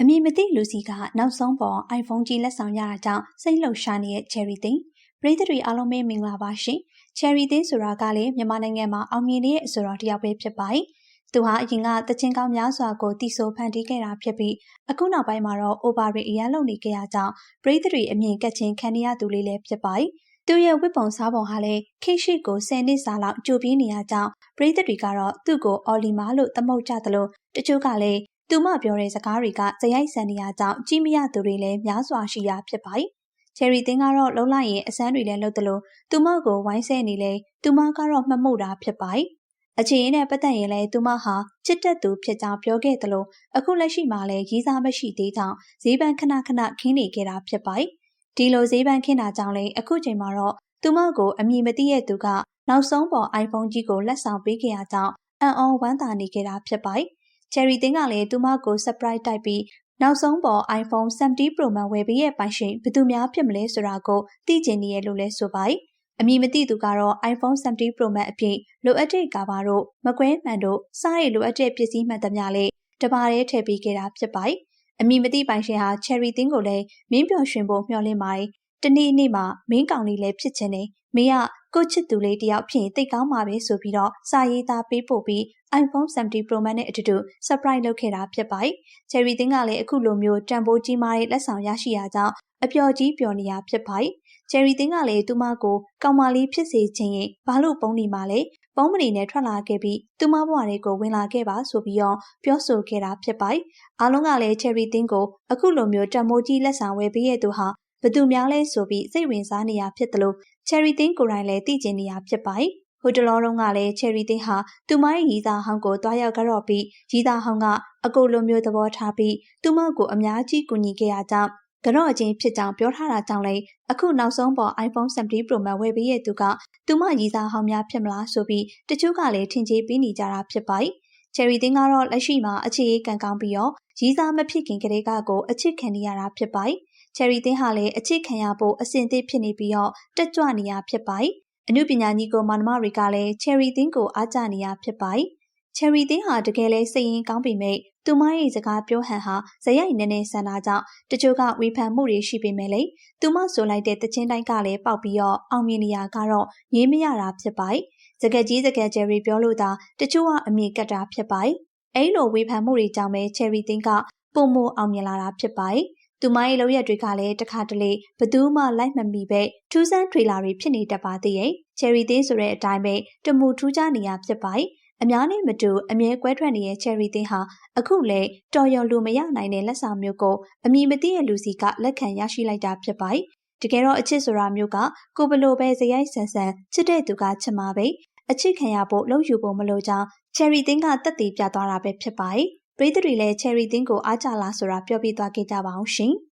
အမည်မသိလူစီကနောက်ဆုံးပေါ် iPhone ကြီးလက်ဆောင်ရတာကြောင့်စိတ်လှုပ်ရှားနေတဲ့ Cherry သိန်းပရိသတ်တွေအားလုံးပဲမင်္ဂလာပါရှင်။ Cherry သိန်းဆိုတာကလည်းမြန်မာနိုင်ငံမှာအောင်မြင်နေတဲ့ဆိုတော်တယောက်ပဲဖြစ်ပါတယ်။သူဟာအရင်ကတချင်းကောင်းများစွာကိုတီဆိုဖန်တီးခဲ့တာဖြစ်ပြီးအခုနောက်ပိုင်းမှာတော့ over တွေအရန်လုပ်နေကြရကြောင်းပရိသတ်တွေအမြင်ကက်ချင်းခံရသူလေးလည်းဖြစ်ပါတယ်။သူရဲ့ဝတ်ပုံစားပုံဟာလည်းခိရှိကို10နှစ်စာလောက်ကြိုပြင်းနေရကြောင်းပရိသတ်တွေကတော့သူ့ကိုအော်လီမာလို့သမုတ်ကြသလိုတချို့ကလည်း သူမပြောတဲ့စကားတွေကဇယိုက်ဆန်နေရကြောင်းကြည့်မရသူတွေလည်းများစွာရှိရာဖြစ်ပါတယ်။ချယ်ရီတင်းကတော့လုံးလိုက်ရင်အစမ်းတွေလည်းလုပ်သလိုသူမကိုဝိုင်းဆဲနေလေသူမကတော့မှတ်မှုတာဖြစ်ပါတယ်။အခြေအနေနဲ့ပတ်သက်ရင်လည်းသူမဟာချစ်တက်သူဖြစ်ကြောင်းပြောခဲ့သလိုအခုလက်ရှိမှာလည်းရီးစားမရှိသေးကြောင်းဈေးပန်းခဏခဏခင်းနေခဲ့တာဖြစ်ပါတယ်။ဒီလိုဈေးပန်းခင်းတာကြောင့်လည်းအခုချိန်မှာတော့သူမကိုအမည်မသိတဲ့သူကနောက်ဆုံးပေါ် iPhone ကြီးကိုလက်ဆောင်ပေးခဲ့ရကြောင်းအံ့ဩဝမ်းသာနေခဲ့တာဖြစ်ပါတယ်။ Cherry တင်းကလည်းသူမကို surprise တိုက်ပြီးနောက်ဆုံးပေါ် iPhone 17 Pro Max ဝယ်ပေးရဲ့ပိုင်ရှင်ဘယ်သူများဖြစ်မလဲဆိုတာကိုသိချင်နေရလို့လဲဆိုပါတယ်။အမည်မသိသူကတော့ iPhone 17 Pro Max အပြင်လိုအပ်တဲ့ကာဘာတို့မကွဲမှန်တို့စားရလိုအပ်တဲ့ပစ္စည်းမှန်သမျှလေးတပါးတည်းထည့်ပေးခဲ့တာဖြစ်ပါတယ်။အမည်မသိပိုင်ရှင်ဟာ Cherry တင်းကိုလည်းမင်းပျော်ရွှင်ဖို့မျှော်လင့်ပါတယ်။ တနေ့နေ့မှာမင်းကောင်လေးလည်းဖြစ်ချင်တယ်။မင်းကကိုချစ်သူလေးတယောက်ဖြစ်ရင်တိတ်ကောင်းပါပဲဆိုပြီးတော့စာရေးသားပေးပို့ပြီး iPhone 17 Pro Max နဲ့အတူတူ surprise လုပ်ခဲ့တာဖြစ်ပါတယ်။ Cherry တင်းကလည်းအခုလိုမျိုးတန်ဖိုးကြီးမားတဲ့လက်ဆောင်ရရှိရကြောင်းအပျော်ကြီးပျော်နေရဖြစ်ပါတယ်။ Cherry တင်းကလည်းသူမကိုကောင်မလေးဖြစ်စေချင်ရင်ဘာလို့ပုံနေမှာလဲပုံမနေနဲ့ထွက်လာခဲ့ပြီးသူမဘဝတွေကိုဝင်လာခဲ့ပါဆိုပြီးတော့ပြောဆိုခဲ့တာဖြစ်ပါတယ်။အားလုံးကလည်း Cherry တင်းကိုအခုလိုမျိုးတန်ဖိုးကြီးလက်ဆောင်ဝယ်ပေးရသူဟာ ဘသူများလဲဆိုပြီးစိတ်ဝင်စားနေရဖြစ်တယ်လို့ Cherry တင်းကိုယ်တိုင်လည်းသိကျင်နေရဖြစ်ပါတယ်။ဟိုတလောတုန်းကလည်း Cherry တင်းဟာသူမရဲ့ရီစာဟောင်းကိုတွားရောက်ကြတော့ပြီးရီစာဟောင်းကအကိုလိုမျိုးသဘောထားပြီးသူမကိုအများကြီးကူညီခဲ့ရကြောင်းကတော့အချင်းဖြစ်ကြောင်းပြောထားတာကြောင့်လေအခုနောက်ဆုံးပေါ် iPhone 17 Pro Max ဝယ်ပေးရသူကသူမရီစာဟောင်းများဖြစ်မလားဆိုပြီးတချို့ကလည်းထင်ကြေးပေးနေကြတာဖြစ်ပါတယ်။ Cherry တင်းကတော့လက်ရှိမှာအခြေအေးကန်ကောင်းပြီးတော့ရီစာမဖြစ်ခင်ကလေးကကိုအချစ်ခံနေရတာဖြစ်ပါတယ်။ Cherry တင်းဟာလည်းအချစ်ခံရဖို့အစဉ်သစ်ဖြစ်နေပြီးတော့တက်ကြွနေရဖြစ်ပါတယ်။အမှုပညာညီကိုမောင်နှမတွေကလည်း Cherry တင်းကိုအားကျနေရဖြစ်ပါတယ်။ Cherry တင်းဟာတကယ်လဲစိတ်ရင်းကောင်းပေမဲ့သူမရဲ့စကားပြောဟန်ဟာဇယိုက်နည်းနည်းဆန်တာကြောင့်တချို့ကဝေဖန်မှုတွေရှိပေမဲ့လေသူမဆိုလိုက်တဲ့တခြင်းတိုင်းကလည်းပေါက်ပြီးတော့အောင်မြင်နေရကတော့ငေးမရတာဖြစ်ပါတယ်။စကက်ကြီးစကက် Cherry ပြောလို့သာတချို့ကအမြင်ကတ်တာဖြစ်ပါတယ်။အဲလိုဝေဖန်မှုတွေကြောင့်ပဲ Cherry တင်းကပုံမအောင်မြင်လာတာဖြစ်ပါတယ်။ သူမရဲ့လုပ်ရက်တွေကလည်းတခါတလေဘသူမှလိုက်မမီပဲထူးဆန်းထွေလာတွေဖြစ်နေတတ်ပါသေးရဲ့။ Cherry သေးဆိုတဲ့အတိုင်းပဲတမူထူးခြားနေရဖြစ်ပါတယ်။အများနဲ့မတူအမြဲကွဲထွက်နေတဲ့ Cherry သေးဟာအခုလေတော်ရုံလူမရနိုင်တဲ့လက်ဆောင်မျိုးကိုအမည်မသိတဲ့လူစီကလက်ခံရရှိလိုက်တာဖြစ်ပါတယ်။တကယ်တော့အချစ်ဆိုတာမျိုးကကိုဘလို့ပဲဇယိုက်ဆန်ဆန်ချစ်တဲ့သူကချစ်မှာပဲအချစ်ခံရဖို့လှုပ်ယူဖို့မလိုကြောင်း Cherry တင်းကတက်တည်ပြသွားတာပဲဖြစ်ပါတယ်။ ပရိသတ်တွေလည်း Cherry တင်းကို အားကြလားဆိုတာ ပြောပြသွားခဲ့ကြပါအောင်ရှင်။